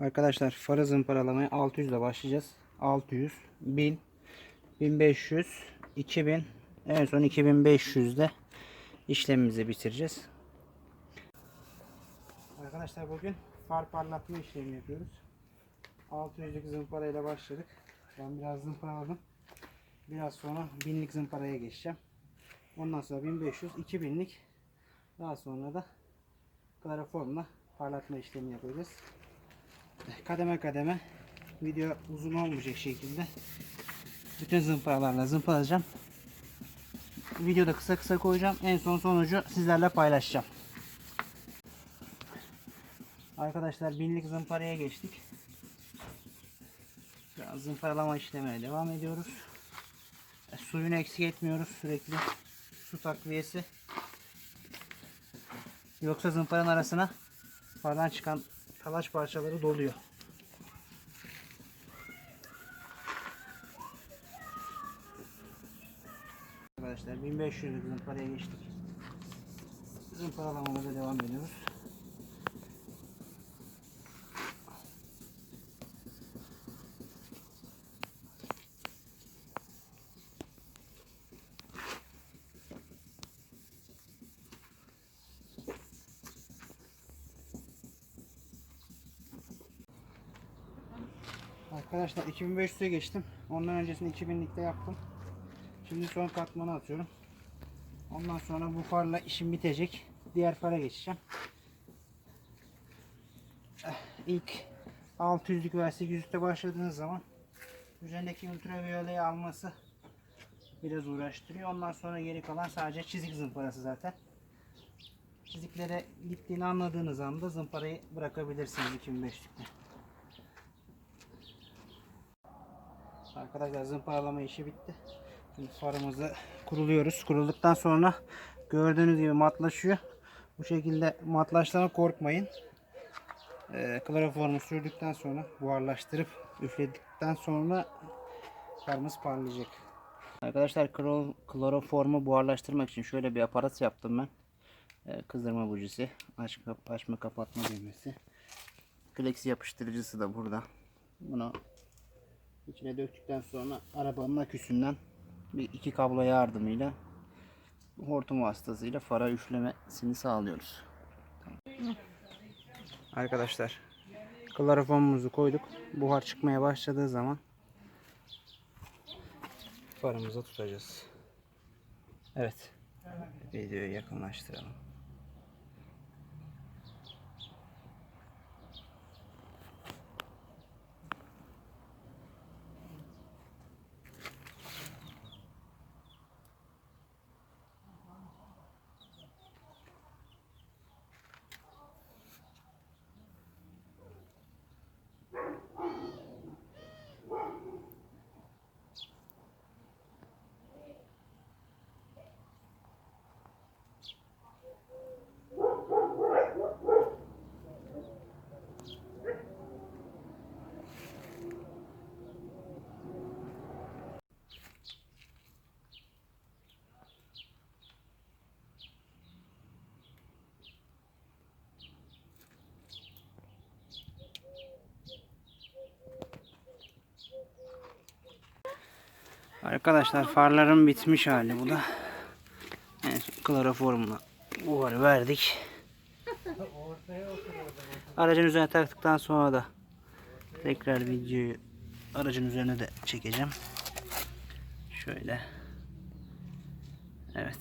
Arkadaşlar farı zımparalamaya 600 ile başlayacağız. 600, 1000, 1500, 2000, en son 2500 de işlemimizi bitireceğiz. Arkadaşlar bugün far parlatma işlemi yapıyoruz. 600'lük zımparayla başladık. Ben biraz zımparaladım. Biraz sonra 1000'lik zımparaya geçeceğim. Ondan sonra 1500, 2000'lik daha sonra da kloroformla parlatma işlemi yapacağız. Kademe kademe video uzun olmayacak şekilde bütün zımparalarla zımparalayacağım. Videoda kısa kısa koyacağım. En son sonucu sizlerle paylaşacağım. Arkadaşlar binlik zımparaya geçtik. Biraz zımparalama işlemine devam ediyoruz. E, Suyunu eksik etmiyoruz sürekli. Su takviyesi. Yoksa zımparanın arasına fardan çıkan talaş parçaları doluyor. Arkadaşlar 1500 zımparaya geçtik. Zımparalamamıza devam ediyoruz. Arkadaşlar 2500'e geçtim. Ondan öncesini 2000'likte yaptım. Şimdi son katmanı atıyorum. Ondan sonra bu farla işim bitecek. Diğer fara geçeceğim. Eh, İlk 600'lük veya 800'lükte başladığınız zaman üzerindeki ultraviyoleyi alması biraz uğraştırıyor. Ondan sonra geri kalan sadece çizik zımparası zaten. Çiziklere gittiğini anladığınız anda zımparayı bırakabilirsiniz 2500'lükte. Arkadaşlar zımparalama işi bitti. Şimdi farımızı kuruluyoruz. Kurulduktan sonra gördüğünüz gibi matlaşıyor. Bu şekilde matlaştığına korkmayın. Ee, kloroformu sürdükten sonra buharlaştırıp üfledikten sonra farımız parlayacak. Arkadaşlar klor- kloroformu buharlaştırmak için şöyle bir aparat yaptım ben. Ee, kızdırma bujisi, aç, açma kapatma düğmesi. Kleks yapıştırıcısı da burada. Bunu İçine döktükten sonra arabanın aküsünden bir iki kablo yardımıyla hortum vasıtasıyla fara üflemesini sağlıyoruz. Arkadaşlar kloroformumuzu koyduk. Buhar çıkmaya başladığı zaman farımızı tutacağız. Evet. Videoyu yakınlaştıralım. Arkadaşlar farların bitmiş hali bu da. Evet, kloroformla buharı verdik. Aracın üzerine taktıktan sonra da tekrar videoyu aracın üzerine de çekeceğim. Şöyle. Evet.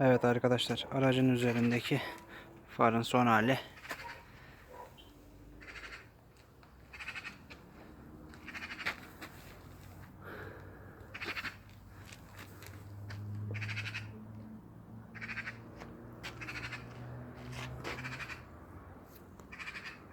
Evet arkadaşlar aracın üzerindeki farın son hali.